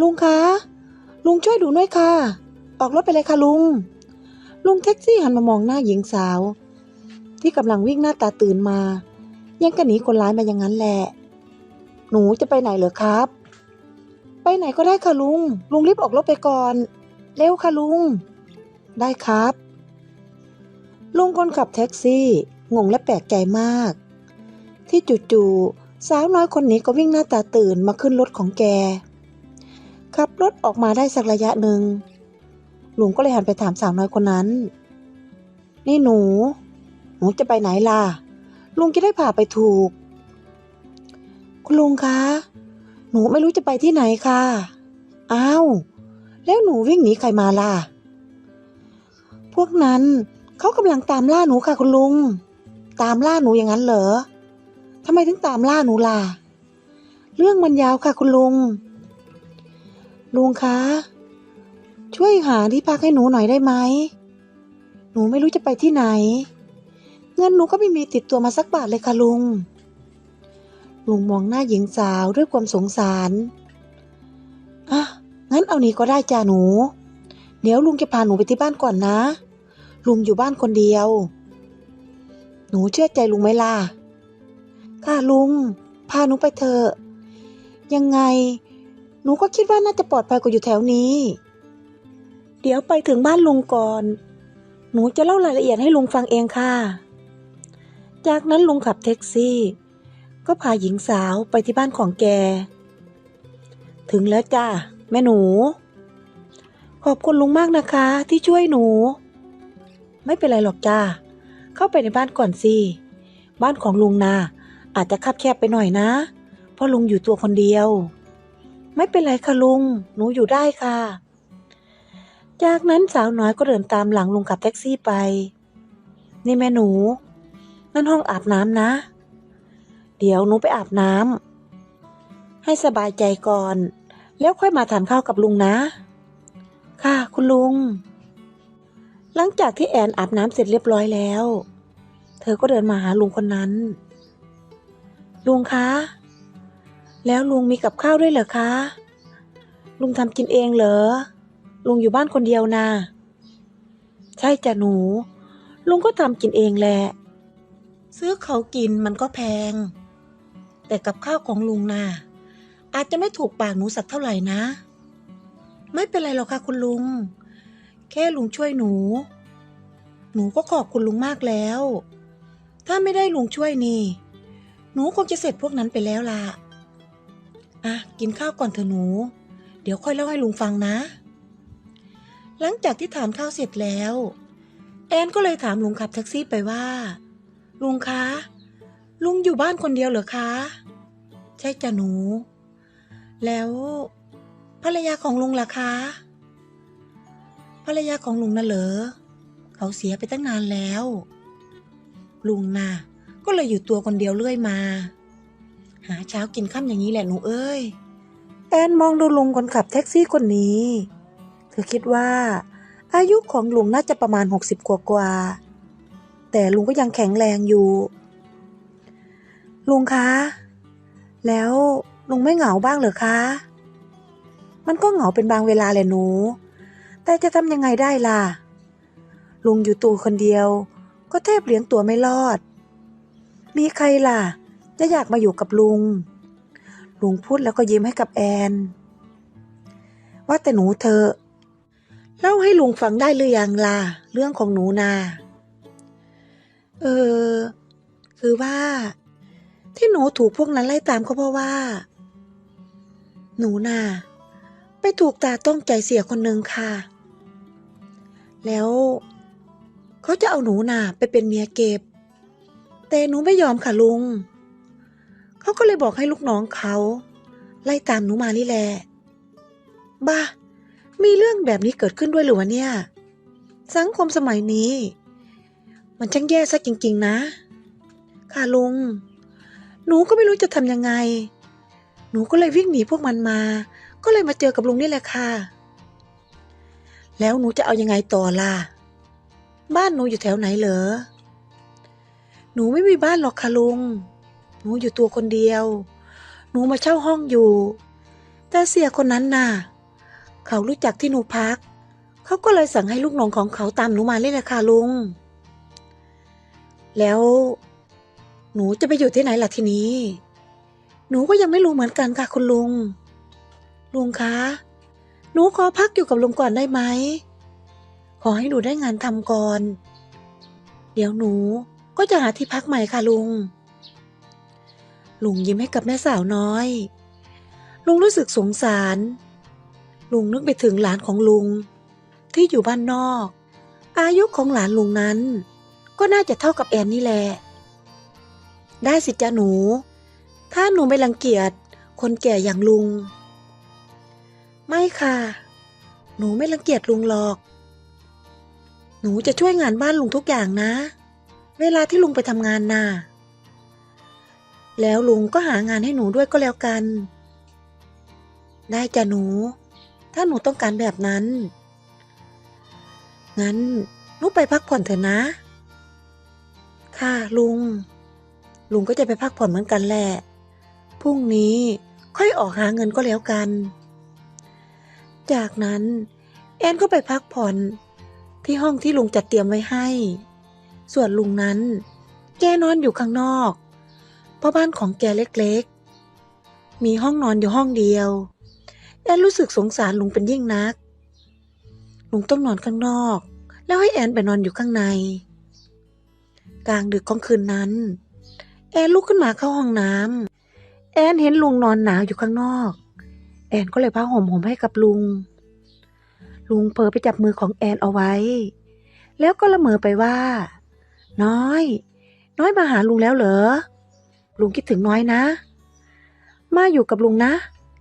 ลุงคะ ลุงช่วยดูหน่อยค่ะ ออกรถไปเลยค่ะลุง ลุงแท็กซี่หันมามองหน้าหญิงสาว ที่กำลังวิ่งหน้าตาตื่นมา ยังกระหนีคนร้ายมาอย่างนั้นแหละ หนูจะไปไหนเหรอครับ ไปไหนก็ได้ค่ะลุง ลุงรีบออกรถไปก่อน เร็วค่ะลุง ได้ครับ ลุงคนขับแท็กซี่งงและแปลกใจมาก ที่จู่ๆสาวน้อยคนนี้ก็วิ่งหน้าตาตื่นมาขึ้นรถของแก ขับรถออกมาได้สักระยะหนึ่งลุงก็เลยหันไปถามสาวน้อยคนนั้น นี่หนู หนูจะไปไหนล่ะ ลุงจะได้พาไปถูก คุณลุงคะ หนูไม่รู้จะไปที่ไหนค่ะ อ้าว แล้วหนูวิ่งหนีใครมาล่ะ พวกนั้นเขากำลังตามล่าหนูค่ะคุณลุง ตามล่าหนูอย่างนั้นเหรอทำไมถึงตามล่าหนูล่ะ เรื่องมันยาวค่ะคุณลุง ลุงคะ ช่วยหาที่พักให้หนูหน่อยได้ไหม หนูไม่รู้จะไปที่ไหน เงินหนูก็ไม่มีติดตัวมาสักบาทเลยค่ะลุง ลุงมองหน้าหญิงสาวด้วยความสงสาร อะ งั้นเอานี้ก็ได้จ้าหนู เดี๋ยวลุงจะพาหนูไปที่บ้านก่อนนะ ลุงอยู่บ้านคนเดียว หนูเชื่อใจลุงไหมล่ะ ค่ะลุง พาหนูไปเถอะ ยังไง นูก็คิดว่าน่าจะปลอดภัยกว่าอยู่แถวนี้ เดี๋ยวไปถึงบ้านลุงก่อน หนูจะเล่ารายละเอียดให้ลุงฟังเองค่ะ จากนั้นลุงขับแท็กซี่ ก็พาหญิงสาวไปที่บ้านของแก ถึงแล้วจ้าแม่หนู ขอบคุณลุงมากนะคะ ที่ช่วยหนู ไม่เป็นไรหรอกจ้า เข้าไปในบ้านก่อนสิ บ้านของลุงนาอาจจะคับแคบไปหน่อยนะ เพราะลุงอยู่ตัวคนเดียว ไม่เป็นไรค่ะลุง หนูอยู่ได้ค่ะ จากนั้นสาวน้อยก็เดินตามหลังลุงขับแท็กซี่ไป นี่แม่หนู นั่นห้องอาบน้ำนะ เดี๋ยวหนูไปอาบน้ำให้สบายใจก่อน แล้วค่อยมาทานข้าวกับลุงนะ ค่ะคุณลุง หลังจากที่แอนอาบน้ำเสร็จเรียบร้อยแล้ว เธอก็เดินมาหาลุงคนนั้น ลุงคะ แล้วลุงมีกับข้าวด้วยเหรอคะ ลุงทำกินเองเหรอ ลุงอยู่บ้านคนเดียวนะ ใช่จ้ะหนู ลุงก็ทำกินเองแหละ ซื้อเขากินมันก็แพง แต่กับข้าวของลุงน่ะอาจจะไม่ถูกปากหนูสักเท่าไหร่นะ ไม่เป็นไรหรอกค่ะคุณลุง แค่ลุงช่วยหนู หนูก็ขอบคุณลุงมากแล้ว ถ้าไม่ได้ลุงช่วยนี่ หนูคงจะเสร็จพวกนั้นไปแล้วล่ะ อะกินข้าวก่อนเถอะหนู เดี๋ยวค่อยเล่าให้ลุงฟังนะ หลังจากที่ทานข้าวเสร็จแล้ว แอนก็เลยถามลุงขับแท็กซี่ไปว่า ลุงคะ ลุงอยู่บ้านคนเดียวเหรอคะ ใช่จ้ะหนู แล้วภรรยาของลุงล่ะคะ ภรรยาของลุงน่ะเหรอ เขาเสียไปตั้งนานแล้ว ลุงน่ะ ก็เลยอยู่ตัวคนเดียวเรื่อยมา หาเช้ากินค่ำอย่างนี้แหละหนูเอ้ย แอนมองดูลุงคนขับแท็กซี่คนนี้ เธอคิดว่า อายุของลุงน่าจะประมาณหกสิบกว่ากว่า แต่ลุงก็ยังแข็งแรงอยู่ ลุงคะ แล้วลุงไม่เหงาบ้างเหรอคะ มันก็เหงาเป็นบางเวลาแหละหนู แต่จะทำยังไงได้ล่ะ ลุงอยู่ตัวคนเดียว ก็แทบเลี้ยงตัวไม่รอด มีใครล่ะ จะอยากมาอยู่กับลุง ลุงพูดแล้วก็ยิ้มให้กับแอน ว่าแต่หนูเธอเล่าให้ลุงฟังได้หรือยังล่ะเรื่องของหนูนา เออ คือว่า ที่หนูถูกพวกนั้นไล่ตามก็เพราะว่า หนูน่ะไปถูกตาต้องใจเสียคนหนึ่งค่ะ แล้วเขาจะเอาหนูน่ะไปเป็นเมียเก็บ แต่หนูไม่ยอมค่ะลุง เขาก็เลยบอกให้ลูกน้องเขา ไล่ตามหนูมานี่แหละบ้า มีเรื่องแบบนี้เกิดขึ้นด้วยหรือวะเนี่ย สังคมสมัยนี้ มันช่างแย่ซะจริง ๆ นะ ค่ะลุง หนูก็ไม่รู้จะทำยังไง หนูก็เลยวิ่งหนีพวกมันมา ก็เลยมาเจอกับลุงนี่แหละค่ะ แล้วหนูจะเอายังไงต่อล่ะ บ้านหนูอยู่แถวไหนเหรอ หนูไม่มีบ้านหรอกค่ะลุง หนูอยู่ตัวคนเดียว หนูมาเช่าห้องอยู่ แต่เสียคนนั้นน่ะ เขารู้จักที่หนูพัก เขาก็เลยสั่งให้ลูกน้องของเขาตามหนูมาเลยแหละค่ะลุง แล้ว หนูจะไปอยู่ที่ไหนล่ะทีนี้ หนูก็ยังไม่รู้เหมือนกันค่ะคุณลุง ลุงคะ หนูขอพักอยู่กับลุงก่อนได้ไหม ขอให้หนูได้งานทำก่อน เดี๋ยวหนูก็จะหาที่พักใหม่ค่ะลุง ลุงยิ้มให้กับแม่สาวน้อย ลุงรู้สึกสงสาร ลุงนึกไปถึงหลานของลุง ที่อยู่บ้านนอก อายุของหลานลุงนั้น ก็น่าจะเท่ากับแอนนี่แหละ ได้สิจ้าหนู ถ้าหนูไม่รังเกียจคนแก่อย่างลุง ไม่ค่ะ หนูไม่รังเกียจลุงหรอก หนูจะช่วยงานบ้านลุงทุกอย่างนะ เวลาที่ลุงไปทำงานน่ะ แล้วลุงก็หางานให้หนูด้วยก็แล้วกัน ได้จ้ะหนู ถ้าหนูต้องการแบบนั้น งั้นหนูไปพักผ่อนเถอะนะ ค่ะลุง ลุงก็จะไปพักผ่อนเหมือนกันแหละ พรุ่งนี้ค่อยออกหาเงินก็แล้วกัน จากนั้นแอนก็ไปพักผ่อนที่ห้องที่ลุงจัดเตรียมไว้ให้ ส่วนลุงนั้น แกนอนอยู่ข้างนอก เพราะบ้านของแกเล็กๆ มีห้องนอนอยู่ห้องเดียว แอนรู้สึกสงสารลุงเป็นยิ่งนัก ลุงต้องนอนข้างนอก แล้วให้แอนไปนอนอยู่ข้างใน กลางดึกของคืนนั้น แอนลุกขึ้นมาเข้าห้องน้ำแอนเห็นลุงนอนหนาวอยู่ข้างนอก แอนก็เลยพาห่มห่มให้กับลุง ลุงเผลอไปจับมือของแอนเอาไว้ แล้วก็ละเมอไปว่า น้อย น้อยมาหาลุงแล้วเหรอ ลุงคิดถึงน้อยนะ มาอยู่กับลุงนะ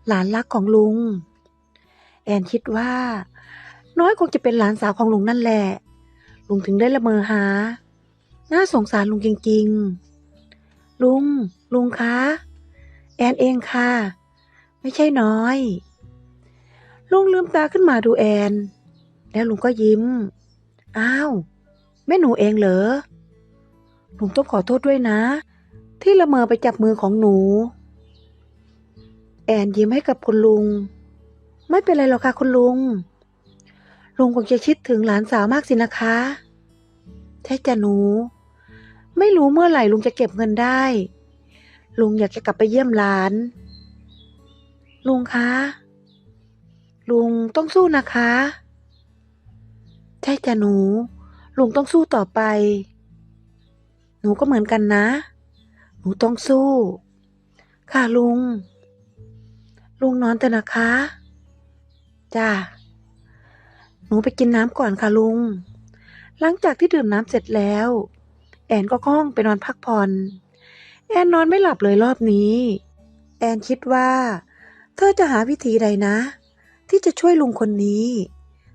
หลานรักของลุง แอนคิดว่า น้อยคงจะเป็นหลานสาวของลุงนั่นแหละ ลุงถึงได้ละเมอหา น่าสงสารลุงจริงๆ ลุง ลุงคะ แอนเองค่ะ ไม่ใช่น้อย ลุงลืมตาขึ้นมาดูแอน แล้วลุงก็ยิ้ม อ้าว แม่หนูเองเหรอลุงต้องขอโทษด้วยนะ ที่ละเมอไปจับมือของหนู แอนยิ้มให้กับคุณลุง ไม่เป็นไรหรอกค่ะคุณลุง ลุงคงจะคิดถึงหลานสาวมากสินะคะใช่จ้ะหนู ไม่รู้เมื่อไหร่ลุงจะเก็บเงินได้ ลุงอยากจะกลับไปเยี่ยมหลาน ลุงคะ ลุงต้องสู้นะคะใช่จ้ะหนู ลุงต้องสู้ต่อไป หนูก็เหมือนกันนะ นูต้องสู้ ค่ะลุง ลุงนอนเถอะนะคะจ้าหนูไปกินน้ำก่อนค่ะลุง หลังจากที่ดื่มน้ำเสร็จแล้ว แอนก็เข้าห้องไปนอนพักผ่อน แอนนอนไม่หลับเลยรอบนี้ แอนคิดว่า เธอจะหาวิธีใดนะ ที่จะช่วยลุงคนนี้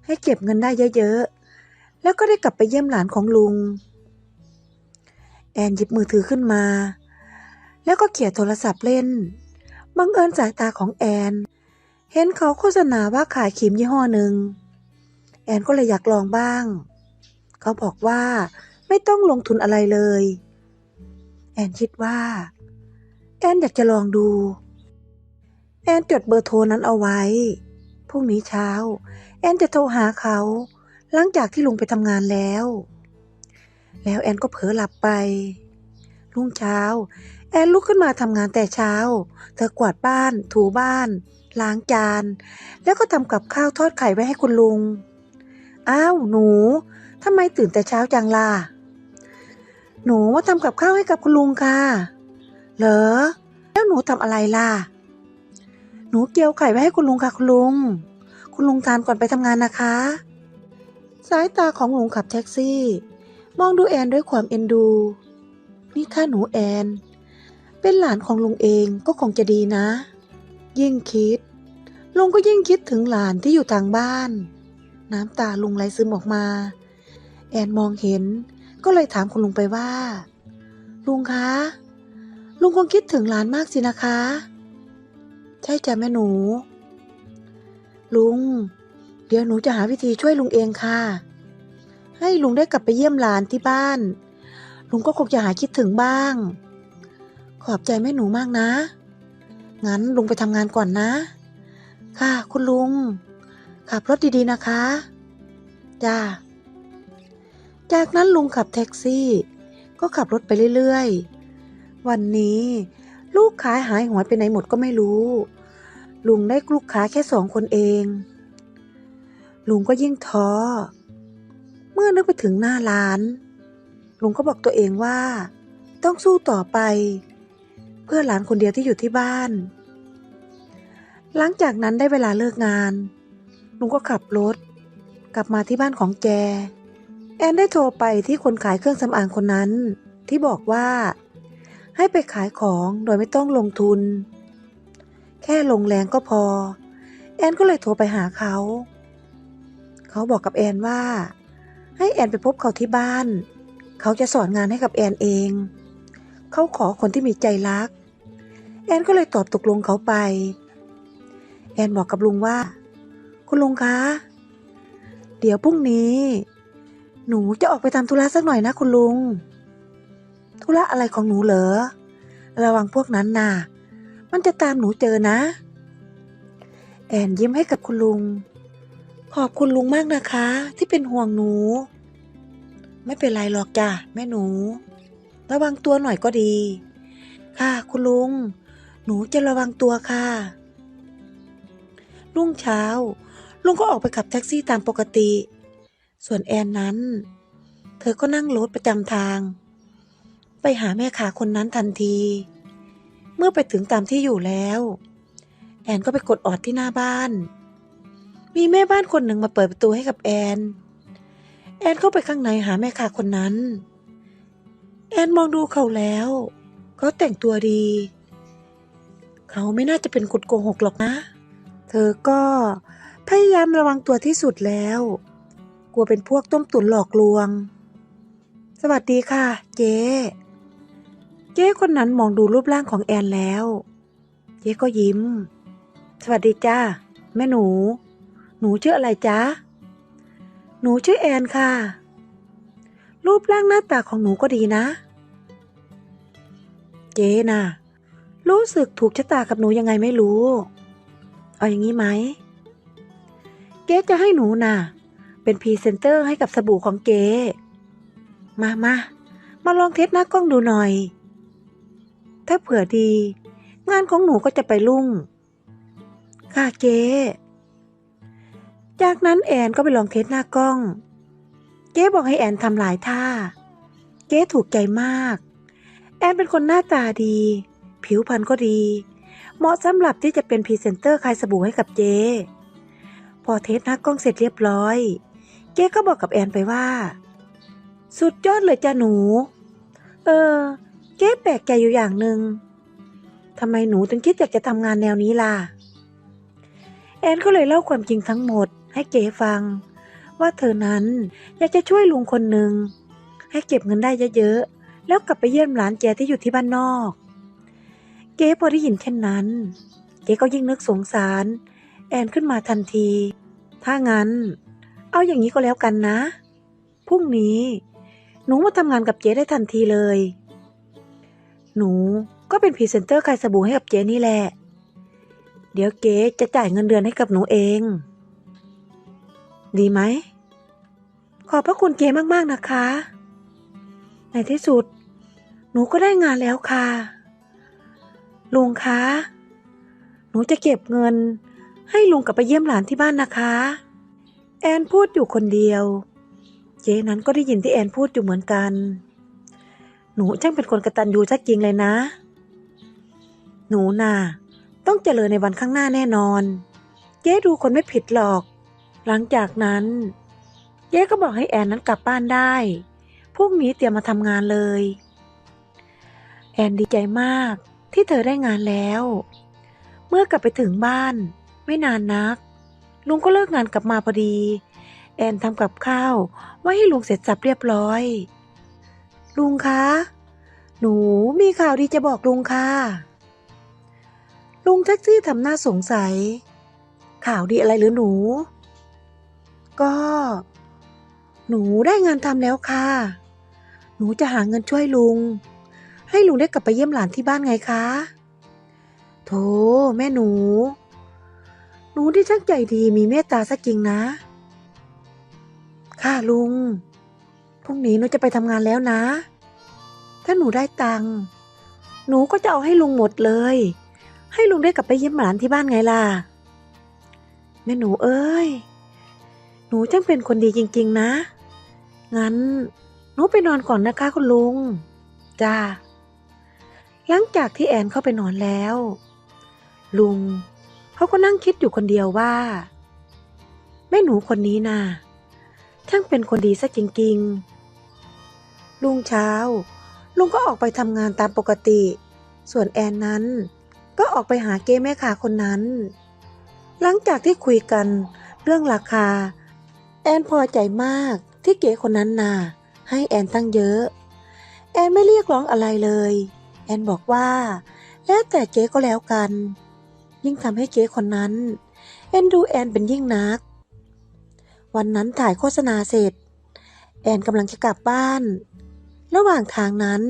ให้เก็บเงินได้เยอะๆ แล้วก็ได้กลับไปเยี่ยมหลานของลุง แอนหยิบมือถือขึ้นมา แล้วก็เขี่ยโทรศัพท์เล่น บังเอิญสายตาของแอน เห็นเขาโฆษณาว่าขายครีมยี่ห้อหนึ่ง แอนก็เลยอยากลองบ้าง เขาบอกว่าไม่ต้องลงทุนอะไรเลย แอนคิดว่า แอนอยากจะลองดู แอนจดเบอร์โทรนั้นเอาไว้ พรุ่งนี้เช้า แอนจะโทรหาเขา หลังจากที่ลุงไปทำงานแล้ว แล้วแอนก็เผลอหลับไป รุ่งเช้า แอนลุกขึ้นมาทำงานแต่เช้า เธอกวาดบ้าน ถูบ้าน ล้างจาน แล้วก็ทำกับข้าวทอดไข่ไว้ให้คุณลุง อ้าว หนูทำไมตื่นแต่เช้าจังล่ะ หนูว่าทำกับข้าวให้กับคุณลุงค่ะ เหรอ แล้วหนูทำอะไรล่ะ หนูเกี่ยวไข่ไว้ให้คุณลุงค่ะคุณลุง คุณลุงทานก่อนไปทำงานนะคะ สายตาของลุงขับแท็กซี่ มองดูแอนด้วยความเอ็นดู นี่ถ้าหนูแอน เป็นหลานของลุงเองก็คงจะดีนะ ยิ่งคิด ลุงก็ยิ่งคิดถึงหลานที่อยู่ทางบ้าน น้ำตาลุงไหลซึมออกมา แอนมองเห็น ก็เลยถามคุณลุงไปว่า ลุงคะ ลุงคงคิดถึงหลานมากสินะคะ ใช่จ้ะแม่หนู ลุง เดี๋ยวหนูจะหาวิธีช่วยลุงเองค่ะ ให้ลุงได้กลับไปเยี่ยมหลานที่บ้าน ลุงก็คงจะหาคิดถึงบ้าง ขอบใจแม่หนูมากนะ งั้นลุงไปทำงานก่อนนะ ค่ะ คุณลุง ขับรถดีๆนะคะ จ้า จากนั้นลุงขับแท็กซี่ ก็ขับรถไปเรื่อยๆ วันนี้ ลูกค้าหายหัวไปไหนหมดก็ไม่รู้ ลุงได้ลูกค้าแค่สองคนเอง ลุงก็ยิ่งท้อ เมื่อนึกไปถึงหน้าร้าน ลุงก็บอกตัวเองว่าต้องสู้ต่อไป พื่อหลานคนเดียวที่อยู่ที่บ้าน หลังจากนั้นได้เวลาเลิกงาน ลุงก็ขับรถ กลับมาที่บ้านของแก แอนได้โทรไปที่คนขายเครื่องสำอางคนนั้น ที่บอกว่า ให้ไปขายของโดยไม่ต้องลงทุน แค่ลงแรงก็พอ แอนก็เลยโทรไปหาเขา เขาบอกกับแอนว่า ให้แอนไปพบเขาที่บ้าน เขาจะสอนงานให้กับแอนเองเขาขอคนที่มีใจรัก แอนก็เลยตอบตกลงเขาไป แอนบอกกับลุงว่า คุณลุงคะ เดี๋ยวพรุ่งนี้ หนูจะออกไปทำธุระสักหน่อยนะคุณลุง ธุระอะไรของหนูเหรอ ระวังพวกนั้นน่ะ มันจะตามหนูเจอนะ แอนยิ้มให้กับคุณลุง ขอบคุณลุงมากนะคะ ที่เป็นห่วงหนู ไม่เป็นไรหรอกจ้ะแม่หนู ระวังตัวหน่อยก็ดี ค่ะคุณลุง หนูจะระวังตัวค่ะ รุ่งเช้า ลุงก็ออกไปขับแท็กซี่ตามปกติ ส่วนแอนนั้น เธอก็นั่งรถประจำทาง ไปหาแม่ค้าคนนั้นทันที เมื่อไปถึงตามที่อยู่แล้ว แอนก็ไปกดออดที่หน้าบ้าน มีแม่บ้านคนหนึ่งมาเปิดประตูให้กับแอน แอนเข้าไปข้างในหาแม่ค้าคนนั้น แอนมองดูเขาแล้ว เขาแต่งตัวดี เขาไม่น่าจะเป็นคนโกหกหรอกนะ เธอก็พยายามระวังตัวที่สุดแล้ว กลัวเป็นพวกต้มตุ๋นหลอกลวง สวัสดีค่ะ เจ๊ เจ๊คนนั้นมองดูรูปร่างของแอนแล้ว เจ๊ก็ยิ้ม สวัสดีจ้าแม่หนู หนูชื่ออะไรจ๊ะ หนูชื่อแอนค่ะ รูปร่างหน้าตาของหนูก็ดีนะ เจ๊น่ะ รู้สึกถูกชะตากับหนูยังไงไม่รู้ เอาอย่างนี้ไหม เก๊จะให้หนูน่ะ เป็นพรีเซนเตอร์ให้กับสบู่ของเก๊มามามาลองเทสหน้ากล้องดูหน่อย ถ้าเผื่อดี งานของหนูก็จะไปรุ่ง ค่ะเก๊จากนั้นแอนก็ไปลองเทสหน้ากล้อง เก๊บอกให้แอนทำหลายท่า เก๊ถูกใจมาก แอนเป็นคนหน้าตาดี ผิวพรรณก็ดี เหมาะสำหรับที่จะเป็นพรีเซนเตอร์ขายสบู่ให้กับเจ พอเทสหน้ากล้องเสร็จเรียบร้อย เจก็บอกกับแอนไปว่า สุดยอดเลยจ้าหนู เออ เจ๊แปลกใจอยู่อย่างหนึ่งทำไมหนูถึงคิดอยากจะทำงานแนวนี้ล่ะ แอนก็เลยเล่าความจริงทั้งหมด ให้เจ๊ฟัง ว่าเธอนั้นอยากจะช่วยลุงคนหนึ่งให้เก็บเงินได้เยอะๆแล้วกลับไปเยี่ยมหลานแกที่อยู่ที่บ้านนอก เจ๊พอได้ยินเช่นนั้นเจ๊ก็ยิ่งนึกสงสาร แอนขึ้นมาทันที ถ้างั้น เอาอย่างนี้ก็แล้วกันนะ พรุ่งนี้ หนูมาทำงานกับเจ๊ได้ทันทีเลย หนูก็เป็นพรีเซนเตอร์ขายสบู่ให้กับเจ๊นี่แหละ เดี๋ยวเจ๊จะจ่ายเงินเดือนให้กับหนูเอง ดีไหม ขอบพระคุณเจ๊มากๆนะคะ ในที่สุด หนูก็ได้งานแล้วค่ะ ลุงคะ หนูจะเก็บเงิน ให้ลุงกลับไปเยี่ยมหลานที่บ้านนะคะ แอนพูดอยู่คนเดียว เจ๊นั้นก็ได้ยินที่แอนพูดอยู่เหมือนกัน หนูช่างเป็นคนกระตันยูซะจริงเลยนะ หนูน่ะต้องเจริญในวันข้างหน้าแน่นอน เจ๊ดูคนไม่ผิดหรอก หลังจากนั้นเจ๊ก็บอกให้แอนนั้นกลับบ้านได้พรุ่งนี้เตรียมมาทำงานเลย แอนดีใจมาก ที่เธอได้งานแล้ว เมื่อกลับไปถึงบ้าน ไม่นานนัก ลุงก็เลิกงานกลับมาพอดี แอนทำกับข้าวไว้ให้ลุงเสร็จสับเรียบร้อย ลุงคะ หนูมีข่าวดีจะบอกลุงค่ะ ลุงแท็กซี่ทำหน้าสงสัย ข่าวดีอะไรหรือหนู ก็ หนูได้งานทำแล้วค่ะ หนูจะหาเงินช่วยลุง ให้ลุงได้กลับไปเยี่ยมหลานที่บ้านไงคะโถแม่หนู หนูที่ช่างใจดีมีเมตตาซะจริงนะ ค่ะลุง พรุ่งนี้หนูจะไปทำงานแล้วนะ ถ้าหนูได้ตังค์หนูก็จะเอาให้ลุงหมดเลย ให้ลุงได้กลับไปเยี่ยมหลานที่บ้านไงล่ะ แม่หนูเอ้ย หนูช่างเป็นคนดีจริง ๆ นะ งั้น หนูไปนอนก่อนนะคะคุณลุง จ้า หลังจากที่แอนเข้าไปนอนแล้ว ลุงเขาก็นั่งคิดอยู่คนเดียวว่า แม่หนูคนนี้น่ะช่างเป็นคนดีซะจริงๆ ลุงเช้า ลุงก็ออกไปทำงานตามปกติ ส่วนแอนนั้น ก็ออกไปหาเก้แม่ค้าคนนั้น หลังจากที่คุยกันเรื่องราคา แอนพอใจมากที่เก๋คนนั้นน่ะให้แอนตั้งเยอะ แอนไม่เรียกร้องอะไรเลย แอนบอกว่า แล้วแต่เจ๊ก็แล้วกัน ยิ่งทำให้เจ๊คนนั้นแอนดูแอนเป็นยิ่งนัก วันนั้นถ่ายโฆษณาเสร็จ แอนกำลังจะกลับบ้าน ระหว่างทางนั้น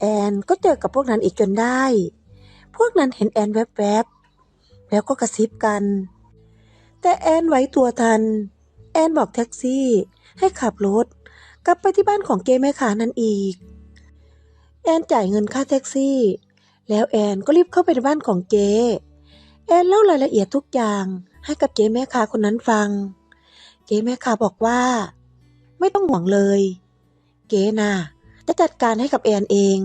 แอนก็เจอกับพวกนั้นอีกจนได้ พวกนั้นเห็นแอนแวบๆ แล้วก็กระซิบกัน แต่แอนไหวตัวทัน แอนบอกแท็กซี่ให้ขับรถกลับไปที่บ้านของเกแม่ค้านั้นอีก แอนจ่ายเงินค่าแท็กซี่ แล้วแอนก็รีบเข้าไปในบ้านของเจ๊แอนเล่ารายละเอียดทุกอย่างให้กับเจ๊แม่ค้าคนนั้นฟัง เจ๊แม่ค้าบอกว่า ไม่ต้องห่วงเลย เก๋น่ะจะจัดการให้กับแอนเอง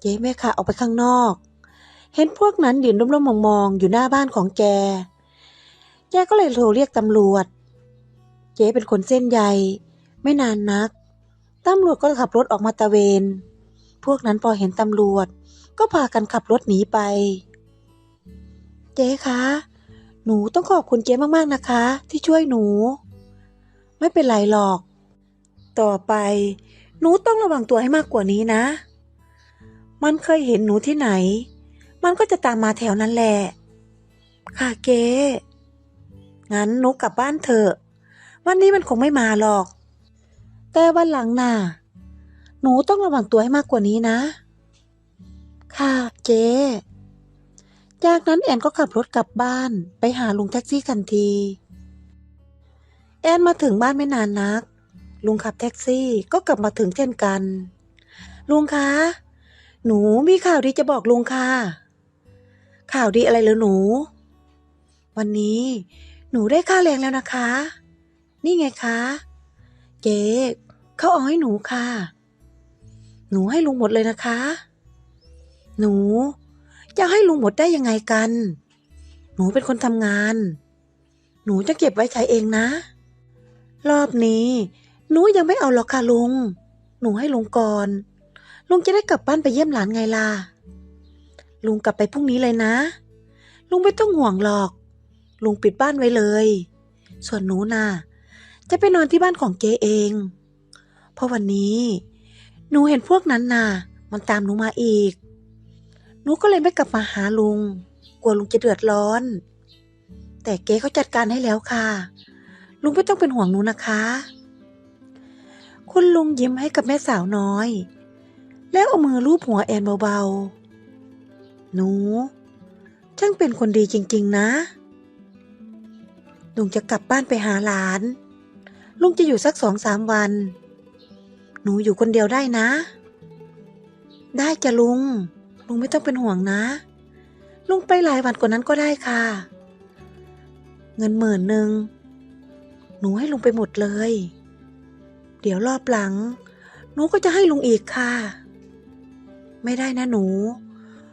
เจ๊แม่ค้าออกไปข้างนอก เห็นพวกนั้นยืนร่มๆมองๆอยู่หน้าบ้านของแก แกก็เลยโทรเรียกตำรวจ เจ๊เป็นคนเส้นใหญ่ ไม่นานนัก ตำรวจก็ขับรถออกมาตะเวน พวกนั้นพอเห็นตำรวจ ก็พากันขับรถหนีไป เจ๊คะ หนูต้องขอบคุณเจ๊มากๆนะคะ ที่ช่วยหนู ไม่เป็นไรหรอก ต่อไป หนูต้องระวังตัวให้มากกว่านี้นะ มันเคยเห็นหนูที่ไหน มันก็จะตามมาแถวนั้นแหละ ค่ะเก๊งั้นหนูกลับบ้านเถอะ วันนี้มันคงไม่มาหรอก แต่วันหลังน่ะ หนูต้องระวังตัวให้มากกว่านี้นะ ค่ะเจ๊จากนั้นแอนก็ขับรถกลับบ้านไปหาลุงแท็กซี่ทันที แอนมาถึงบ้านไม่นานนัก ลุงขับแท็กซี่ก็กลับมาถึงเช่นกัน ลุงคะ หนูมีข่าวดีจะบอกลุงค่ะ ข่าวดีอะไรเหรอหนู วันนี้หนูได้ค่าแรงแล้วนะคะ นี่ไงคะ เจ๊เขาเอาให้หนูค่ะ หนูให้ลุงหมดเลยนะคะ หนู จะให้ลุงหมดได้ยังไงกัน หนูเป็นคนทำงาน หนูจะเก็บไว้ใช้เองนะ รอบนี้ หนูยังไม่เอาหรอกค่ะลุง หนูให้ลุงก่อน ลุงจะได้กลับบ้านไปเยี่ยมหลานไงล่ะ ลุงกลับไปพรุ่งนี้เลยนะ ลุงไม่ต้องห่วงหรอก ลุงปิดบ้านไว้เลย ส่วนหนูน่ะจะไปนอนที่บ้านของเจเอง เพราะวันนี้ หนูเห็นพวกนั้นน่ะ มันตามหนูมาอีก หนูก็เลยไม่กลับมาหาลุง กลัวลุงจะเดือดร้อน แต่เก๊เขาจัดการให้แล้วค่ะ ลุงไม่ต้องเป็นห่วงหนูนะคะ คุณลุงยิ้มให้กับแม่สาวน้อย แล้วเอามือลูบหัวแอนเบาๆ หนูช่างเป็นคนดีจริง ๆ นะ ลุงจะกลับบ้านไปหาหลาน ลุงจะอยู่สักสองสามวัน หนูอยู่คนเดียวได้นะ ได้จ้ะลุง ลุงไม่ต้องเป็นห่วงนะ ลุงไปหลายวันกว่านั้นก็ได้ค่ะ เงินหมื่นหนึ่งหนูให้ลุงไปหมดเลย เดี๋ยวรอบหลัง หนูก็จะให้ลุงอีกค่ะ ไม่ได้นะหนู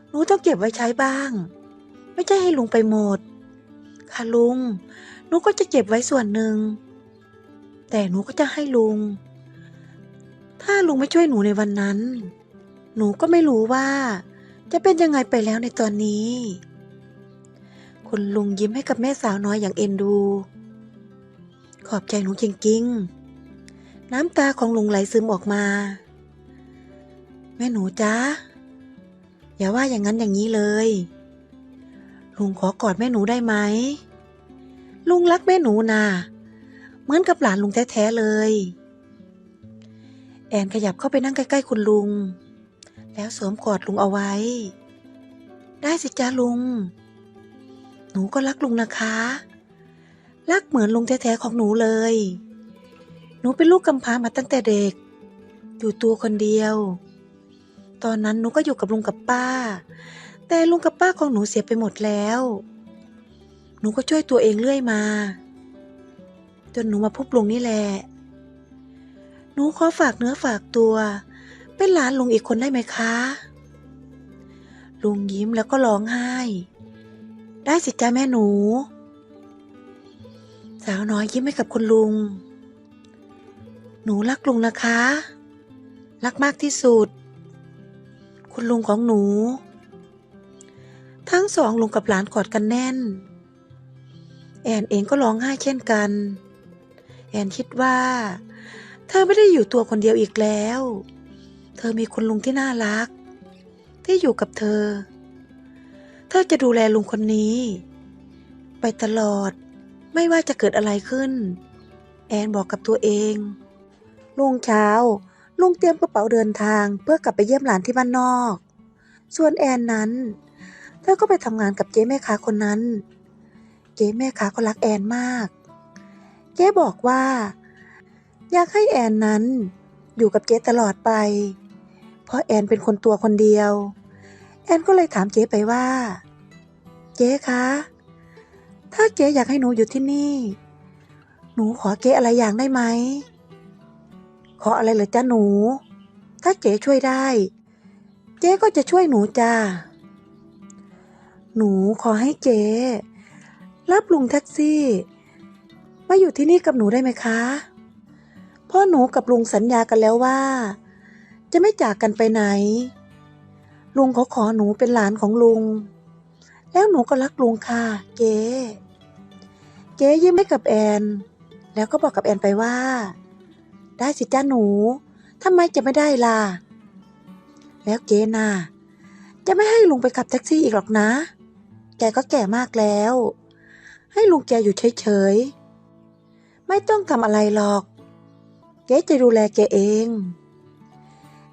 หนูต้องเก็บไว้ใช้บ้าง ไม่ใช่ให้ลุงไปหมด ค่ะลุง หนูก็จะเก็บไว้ส่วนหนึ่ง แต่หนูก็จะให้ลุง ถ้าลุงไม่ช่วยหนูในวันนั้น หนูก็ไม่รู้ว่า จะเป็นยังไงไปแล้วในตอนนี้ คุณลุงยิ้มให้กับแม่สาวน้อยอย่างเอ็นดู ขอบใจหนูจริงๆ น้ำตาของลุงไหลซึมออกมา แม่หนูจ๊ะอย่าว่าอย่างนั้นอย่างนี้เลย ลุงขอกอดแม่หนูได้ไหม ลุงรักแม่หนูนะเหมือนกับหลานลุงแท้ๆเลย แอนขยับเข้าไปนั่งใกล้ๆคุณลุง แล้วสวมกอดลุงเอาไว้ ได้สิจ้าลุง หนูก็รักลุงนะคะ รักเหมือนลุงแท้ๆของหนูเลย หนูเป็นลูกกำพร้ามาตั้งแต่เด็ก อยู่ตัวคนเดียว ตอนนั้นหนูก็อยู่กับลุงกับป้า แต่ลุงกับป้าของหนูเสียไปหมดแล้ว หนูก็ช่วยตัวเองเรื่อยมา จนหนูมาพบลุงนี่แหละ นูขอฝากเนื้อฝากตัว เป็นหลานลุงอีกคนได้ไหมคะ ลุงยิ้มแล้วก็ร้องไห้ ได้สิจ้าแม่หนู สาวน้อยยิ้มให้กับคุณลุง หนูรักลุงนะคะ รักมากที่สุด คุณลุงของหนู ทั้งสองลุงกับหลานกอดกันแน่น แอนเองก็ร้องไห้เช่นกัน แอนคิดว่า เธอไม่ได้อยู่ตัวคนเดียวอีกแล้ว เธอมีคุณลุงที่น่ารัก ที่อยู่กับเธอ เธอจะดูแลลุงคนนี้ ไปตลอด ไม่ว่าจะเกิดอะไรขึ้น แอนบอกกับตัวเอง ลุงเช้า ลุงเตรียมกระเป๋าเดินทางเพื่อกลับไปเยี่ยมหลานที่บ้านนอก ส่วนแอนนั้น เธอก็ไปทำงานกับเจ๊แม่ค้าคนนั้น เจ๊แม่ค้าก็รักแอนมาก เจ๊บอกว่า อยากให้แอนนั้น อยู่กับเจ๊ตลอดไป เพราะแอนเป็นคนตัวคนเดียว แอนก็เลยถามเจ๊ไปว่า เจ๊คะ ถ้าเจ๊อยากให้หนูอยู่ที่นี่ หนูขอเจ๊อะไรอย่างได้ไหม ขออะไรเหรอจ้าหนู ถ้าเจ๊ช่วยได้ เจ๊ก็จะช่วยหนูจ้า หนูขอให้เจ๊รับลุงแท็กซี่ มาอยู่ที่นี่กับหนูได้ไหมคะ พ่อหนูกับลุงสัญญากันแล้วว่า จะไม่จากกันไปไหน ลุงเขาขอหนูเป็นหลานของลุง แล้วหนูก็รักลุงค่ะเจ๊เจ๊ยิ้มให้กับแอน แล้วก็บอกกับแอนไปว่า ได้สิจ้าหนูทำไมจะไม่ได้ล่ะ แล้วเจ๊น่ะจะไม่ให้ลุงไปขับแท็กซี่อีกหรอกนะ แกก็แก่มากแล้ว ให้ลุงแกอยู่เฉยๆ ไม่ต้องทำอะไรหรอก เจ๊จะดูแลแกเอง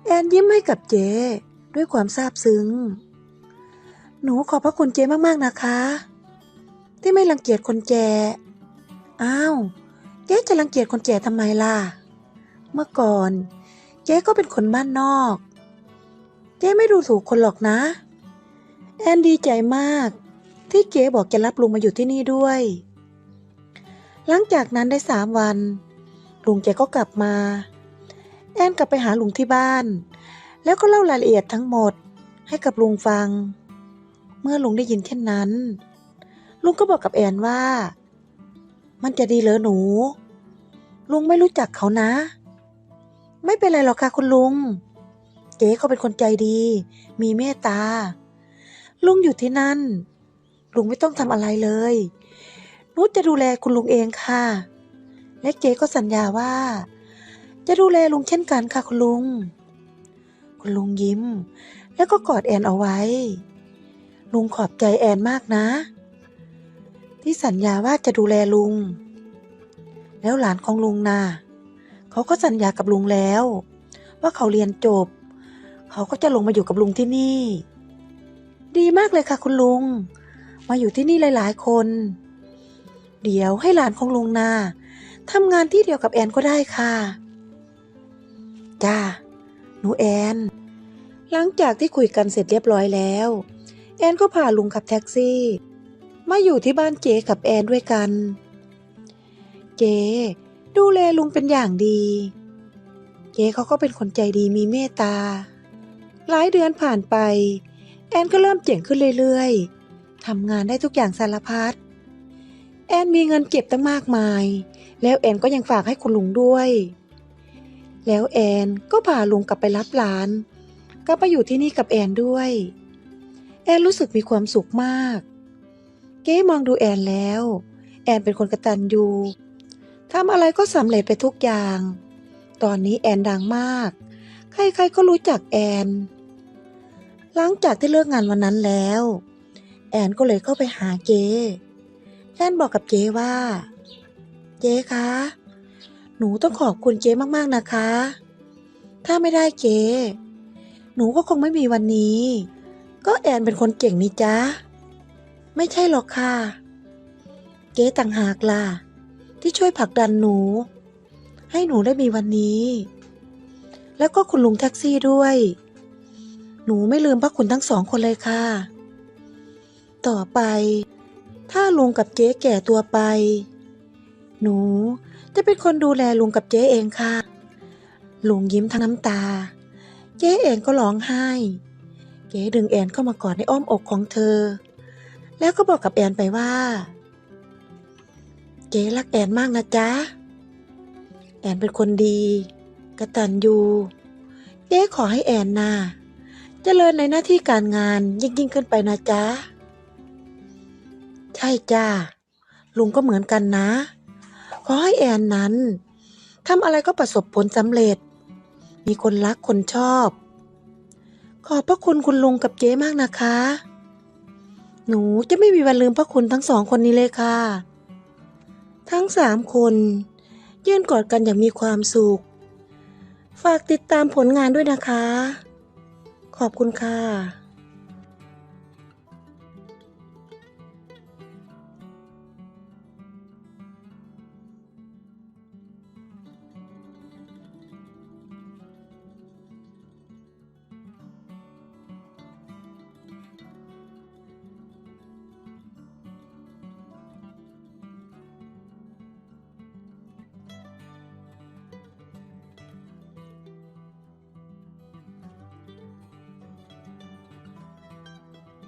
แอนยิ้มให้กับเจ๊ด้วยความซาบซึ้ง หนูขอบพระคุณเจ๊มากๆนะคะ ที่ไม่รังเกียจคนแก่อ้าวเจ๊จะรังเกียจคนแก่ทำไมล่ะ เมื่อก่อนเจ๊ก็เป็นคนบ้านนอก เจ๊ไม่ดูถูกคนหรอกนะ แอนดีใจมาก ที่เจ๊บอกจะรับลุงมาอยู่ที่นี่ด้วย หลังจากนั้นได้สามวัน ลุงแกก็กลับมา แอนกลับไปหาลุงที่บ้าน แล้วก็เล่ารายละเอียดทั้งหมดให้กับลุงฟัง เมื่อลุงได้ยินเช่นนั้น ลุงก็บอกกับแอนว่า มันจะดีเหรอหนู ลุงไม่รู้จักเขานะ ไม่เป็นไรหรอกค่ะคุณลุงเจ๊เขาเป็นคนใจดี มีเมตตา ลุงอยู่ที่นั่น ลุงไม่ต้องทำอะไรเลยหนูจะดูแลคุณลุงเองค่ะ และเจ๊ก็สัญญาว่า จะดูแลลุงเช่นกันค่ะคุณลุง คุณลุงยิ้ม แล้วก็กอดแอนเอาไว้ ลุงขอบใจแอนมากนะ ที่สัญญาว่าจะดูแลลุง แล้วหลานของลุงน่ะเขาก็สัญญากับลุงแล้ว ว่าเขาเรียนจบ เขาก็จะลงมาอยู่กับลุงที่นี่ ดีมากเลยค่ะคุณลุง มาอยู่ที่นี่หลาย ๆ คน เดี๋ยวให้หลานของลุงนา ทำงานที่เดียวกับแอนก็ได้ค่ะ จ้า หนูแอน หลังจากที่คุยกันเสร็จเรียบร้อยแล้ว แอนก็พาลุงขับแท็กซี่ มาอยู่ที่บ้านเจ๊กับแอนด้วยกัน เจ๊ดูแลลุงเป็นอย่างดี เจ๊เขาก็เป็นคนใจดีมีเมตตา หลายเดือนผ่านไป แอนก็เริ่มเจ๋งขึ้นเรื่อยๆทำงานได้ทุกอย่างสารพัด แอนมีเงินเก็บตั้งมากมาย แล้วแอนก็ยังฝากให้คุณลุงด้วย แล้วแอนก็พาลุงกลับไปรับหลาน ก็ไปอยู่ที่นี่กับแอนด้วย แอนรู้สึกมีความสุขมาก เก้มองดูแอนแล้ว แอนเป็นคนกระตันยูทำอะไรก็สำเร็จไปทุกอย่าง ตอนนี้แอนดังมาก ใครๆก็รู้จักแอน หลังจากที่เลิกงานวันนั้นแล้ว แอนก็เลยเข้าไปหาเจ๊ แอนบอกกับเจ๊ว่า เจ๊คะ หนูต้องขอบคุณเจ๊มากๆนะคะ ถ้าไม่ได้เจ๊หนูก็คงไม่มีวันนี้ ก็แอนเป็นคนเก่งนี่จ๊ะไม่ใช่หรอกค่ะ เจ๊ต่างหากล่ะ ที่ช่วยผลักดันหนู ให้หนูได้มีวันนี้ แล้วก็คุณลุงแท็กซี่ด้วย หนูไม่ลืมพระคุณทั้งสองคนเลยค่ะ ต่อไป ถ้าลุงกับเจ๊แก่ตัวไป หนู จะเป็นคนดูแลลุงกับเจ๊เองค่ะ ลุงยิ้มทั้งน้ำตา เจ๊เองก็ร้องไห้เจ๊ดึงแอนเข้ามากอดในอ้อมอกของเธอ แล้วก็บอกกับแอนไปว่า เจ๊รักแอนมากนะจ๊ะ แอนเป็นคนดี กระตัญญูเจ๊ขอให้แอนน่ะเจริญในหน้าที่การงานยิ่งยิ่งขึ้นไปนะจ๊ะ ใช่จ้าลุงก็เหมือนกันนะ ขอให้แอนนั้นทำอะไรก็ประสบผลสำเร็จ มีคนรักคนชอบ ขอบพระคุณคุณลุงกับเจ๊มากนะคะ หนูจะไม่มีวันลืมพระคุณทั้งสองคนนี้เลยค่ะ ทั้งสามคนยืนกอดกันอย่างมีความสุข ฝากติดตามผลงานด้วยนะคะ ขอบคุณค่ะ